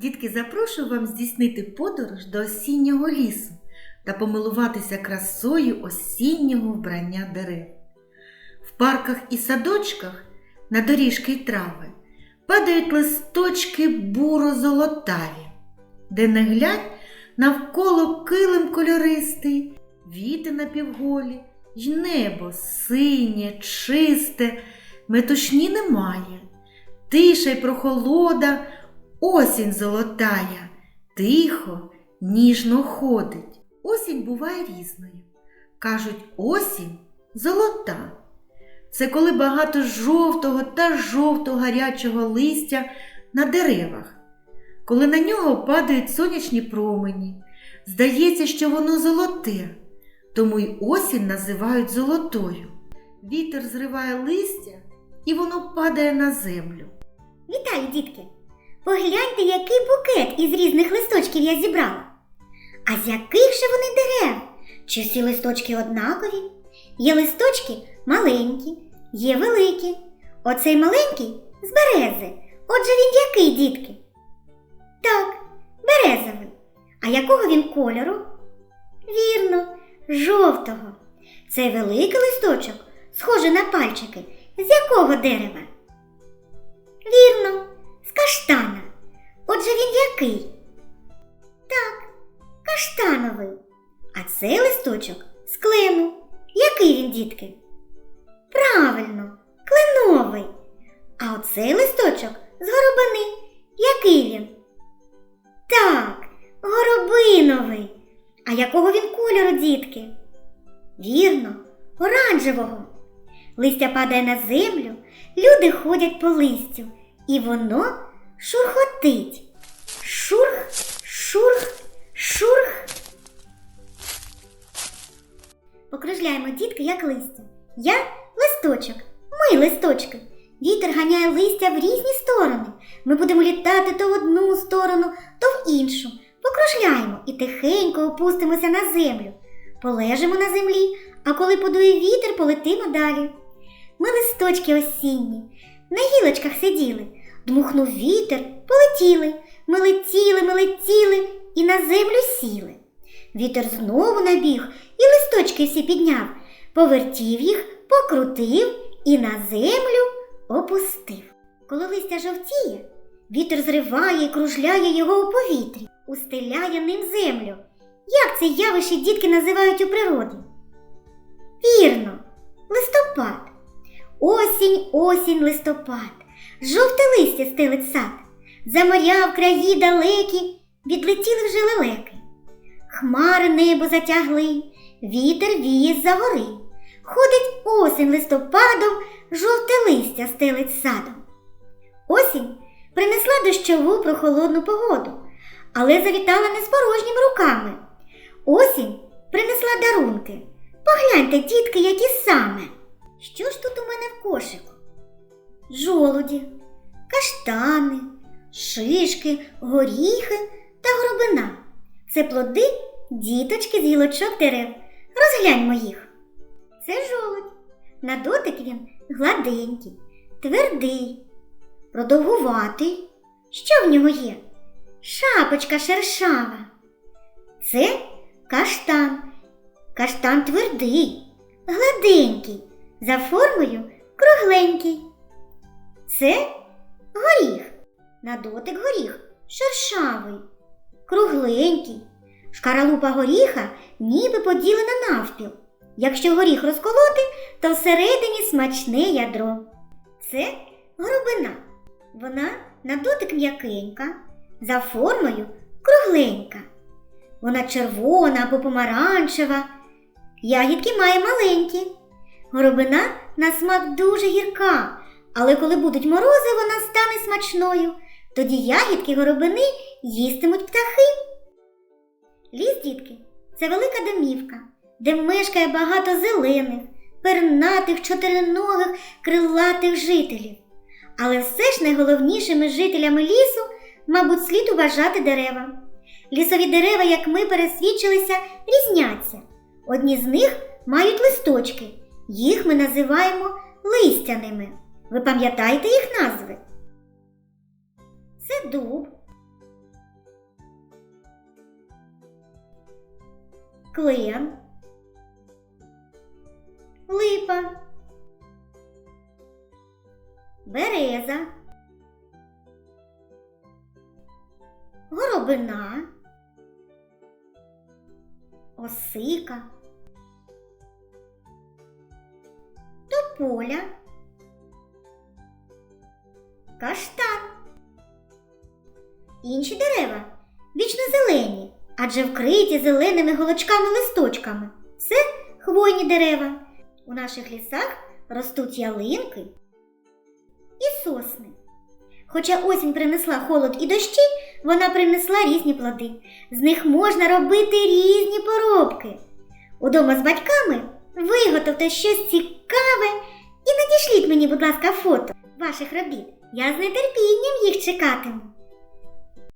Дітки, запрошую вам здійснити подорож до осіннього лісу та помилуватися красою осіннього вбрання дерев. В парках і садочках на доріжки й трави падають листочки буро-золотаві, де не глянь навколо килим кольористий, віти напівголі, й небо синє, чисте, метушні немає, тиша й прохолода, осінь золотая, тихо, ніжно ходить. Осінь буває різною. Кажуть, осінь золота. Це коли багато жовтого та жовтого гарячого листя на деревах, коли на нього падають сонячні промені. Здається, що воно золоте, тому й осінь називають золотою. Вітер зриває листя і воно падає на землю. Вітаю, дітки! Погляньте, який букет із різних листочків я зібрала. А з яких же вони дерев? Чи всі листочки однакові? Є листочки маленькі, є великі. Оцей маленький з берези. Отже, він який, дітки? Так, березовий. А якого він кольору? Вірно, жовтого. Цей великий листочок, схожий на пальчики, з якого дерева? Який? Так, каштановий. А цей листочок з клену. Який він, дітки? Правильно, кленовий. А оцей листочок з горобини. Який він? Так, горобиновий. А якого він кольору, дітки? Вірно, оранжевого. Листя падає на землю, люди ходять по листю, і воно шурхотить. Шурх, шурх, шурх. Покружляємо дітки, як листя. Я листочок, ми листочки. Вітер ганяє листя в різні сторони. Ми будемо літати то в одну сторону, то в іншу. Покружляємо і тихенько опустимося на землю. Полежимо на землі, а коли подує вітер, полетимо далі. Ми листочки осінні, на гілочках сиділи, дмухнув вітер, полетіли. Ми летіли, ми летіли і на землю сіли. Вітер знову набіг і листочки всі підняв, повертів їх, покрутив і на землю опустив. Коли листя жовтіє, вітер зриває і кружляє його у повітрі, устеляє ним землю. Як це явище дітки називають у природі? Вірно, листопад. Осінь, осінь, листопад. Жовте листя стелить сад. За моря в краї далекі відлетіли вже лелеки. Хмари небо затягли, вітер віє з-за гори. Ходить осінь листопадом, жовте листя стелить садом. Осінь принесла дощову прохолодну погоду, але завітала не з порожніми руками. Осінь принесла дарунки. Погляньте, дітки, які саме. Що ж тут у мене в кошику? Жолуді, каштани, шишки, горіхи та горобина. Це плоди діточки з гілочок дерев. Розгляньмо їх. Це жолудь. На дотик він гладенький, твердий, продовгуватий. Що в нього є? Шапочка шершава. Це каштан. Каштан твердий, гладенький, за формою кругленький. Це горіх. На дотик горіх шершавий, кругленький. Шкаралупа горіха ніби поділена навпіл. Якщо горіх розколоти, то всередині смачне ядро. Це горобина. Вона на дотик м'якенька, за формою кругленька. Вона червона або помаранчева. Ягідки має маленькі. Горобина на смак дуже гірка, але коли будуть морози, вона стане смачною. Тоді ягідки горобини їстимуть птахи. Ліс, дітки, це велика домівка, де мешкає багато зелених, пернатих, чотириногих, крилатих жителів. Але все ж найголовнішими жителями лісу, мабуть, слід уважати дерева. Лісові дерева, як ми пересвідчилися, різняться. Одні з них мають листочки, їх ми називаємо листяними. Ви пам'ятаєте їх назви? Це дуб, клен, липа, береза, горобина, осика, тополя, каштан. Інші дерева вічно зелені, адже вкриті зеленими голочками-листочками. Це хвойні дерева. У наших лісах ростуть ялинки і сосни. Хоча осінь принесла холод і дощі, вона принесла різні плоди. З них можна робити різні поробки. Удома з батьками виготовте щось цікаве і надішліть мені, будь ласка, фото ваших робіт. Я з нетерпінням їх чекатиму.